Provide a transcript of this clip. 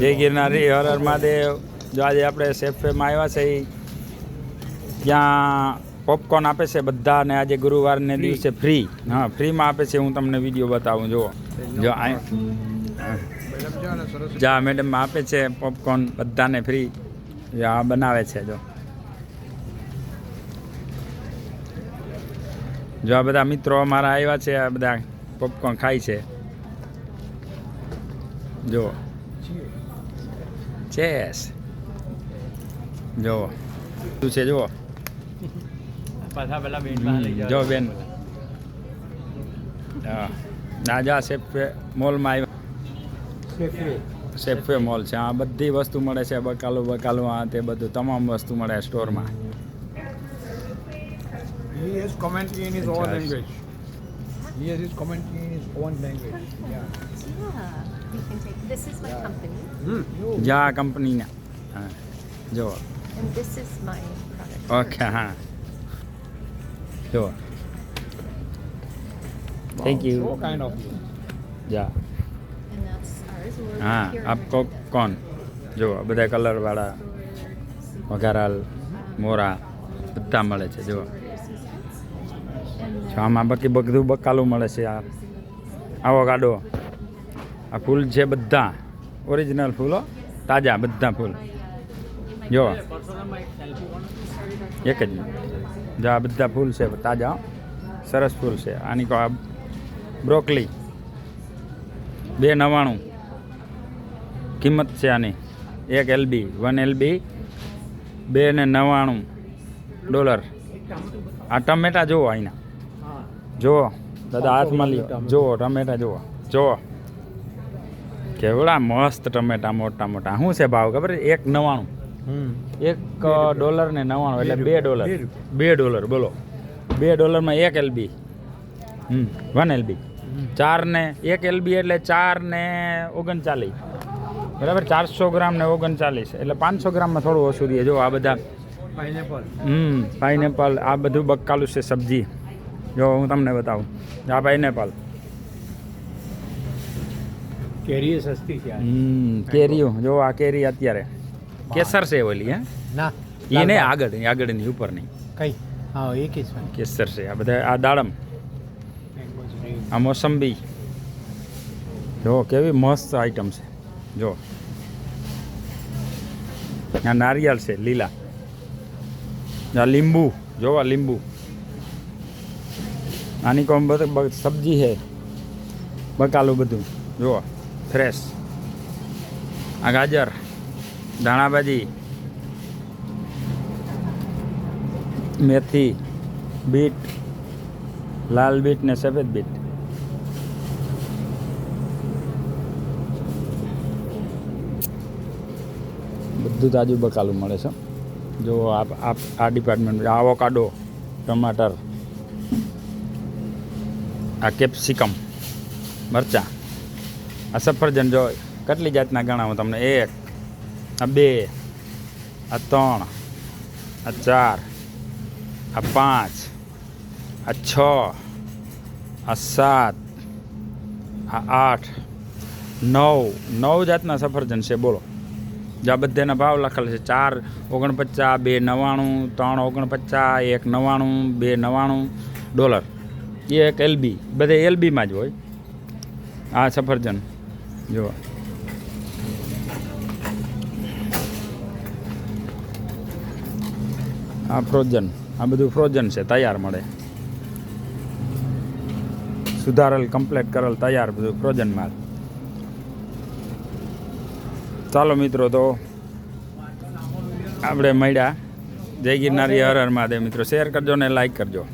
જય ગિરનારી, હર હર મહાદેવ. જો આજે આપણે સેફેમાં આવ્યા છે એ ત્યાં પોપકોર્ન આપે છે બધાને, આજે ગુરુવારને દિવસે ફ્રી હા ફ્રીમાં આપે છે, હું તમને વીડિયો બતાવું જો છે જા મેડમ આપે છે પોપકોર્ન બધાને ફ્રી આ બનાવે છે, જો. જો આ બધા મિત્રો અમારા આવ્યા છે, આ બધા પોપકોર્ન ખાય છે. જો. ચેસ જો. શું છે જુઓ. જો બેન. હા. રાજા સેફે મોલમાં આવ્યા સેફે. મોલ છે. આ બધી વસ્તુ મળે છે બકાલું બકાલું આ તે બધું. તમામ વસ્તુ મળે સ્ટોરમાં. He is commenting in his own language. He is commenting in his own language. Yeah. Yeah, we can take, this is my company જા કંપનીના હા જો and this is my product. Okay હા જો thank So you kind of. જા And that's ours. We're હા here આપ in કો કોણ જો બધા કલરવાળા વઘારાલ મોરા બધા મળે છે જો And જો આમાં બાકી બધું બકાલું મળે છે આ આવો ગાડો આ ફૂલ છે બધા. ઓરિજિનલ ફૂલો તાજા બધા ફૂલ. જો. એક જ જો આ બધા ફૂલ છે તાજા સરસ ફૂલ છે. આની કહો બ્રોકલી. બે નવ્વાણું કિંમત છે આની. એક એલબી વન એલબી બે ને નવ્વાણું ડોલર. આ ટમેટા જુઓ અહીંના જુઓ દાદા હાથમાં લ્યો જુઓ ટમેટા જુઓ જુઓ. કેવડા મસ્ત ટમેટા મોટા મોટા. શું છે ભાવ? ખબર? એક નવાણું એક ડોલર ને નવાણું એટલે બે ડોલર. બે ડોલર બોલો. બે ડોલરમાં એક એલબી. હમ વન એલબી. ચાર ને એક એલબી એટલે ચાર ને ઓગણચાલીસ. બરાબર? ચારસો ગ્રામ ને ઓગણચાલીસ. એટલે પાંચસો ગ્રામમાં થોડું ઓછું દઈએ. જો આ બધા. પાઇનેપલ હમ પાઇનેપલ આ બધું બકાલું છે સબ્જી. જો હું તમને બતાવું. આ પાઇનેપલ કેરી એ સસ્તી છે હમ કેરીઓ. જો આ કેરી અત્યારે. કેસર છે ઓલી હે? ના એ નહીં આગળ આગળની ઉપર નહીં કઈ? હા જ કેસર છે આ બધા આ દાડમ. આ મોસંબી. જો કેવી મસ્ત આઈટમ છે. જો. આ નારિયેળ છે લીલા. આ લીંબુ. જોવા લીંબુ. આની કોમ સબ્જી છે. બકાલું બધું. જુઓ ફ્રેશ આ ગાજર, ધાણાભાજી, મેથી, બીટ, લાલ બીટ ને સફેદ બીટ. બધું તાજું બકાલું મળે છે. જો આ ડિપાર્ટમેન્ટ આવોકાડો, ટમાટર આ કેપ્સિકમ મરચાં. આ સફરજન જો કેટલી જાતના ગણાવું તમને એક, આ બે, આ ત્રણ, આ ચાર, આ પાંચ, આ છ, આ સાત, આ આઠ, નવ નવ જાતના સફરજન છે, બોલો. જ્યાં બધાના ભાવ લખેલ છે, ચાર ઓગણપચાસ, બે નવ્વાણું, ત્રણ ઓગણપચાસ, એક નવ્વાણું, બે નવ્વાણું ડોલર. એ એક એલબી બધે એલબીમાં જ હોય. આ સફરજન. જુઓ. આ ફ્રોઝન આ બધું ફ્રોઝન છે, તૈયાર મળે. સુધારેલ, કમ્પ્લેટ કરેલ, તૈયાર બધું ફ્રોઝન માલ. ચાલો મિત્રો, તો આપણે મળ્યા. જય ગિરનારી હર હર મહાદેવ મિત્રો. શેર કરજો ને લાઈક કરજો.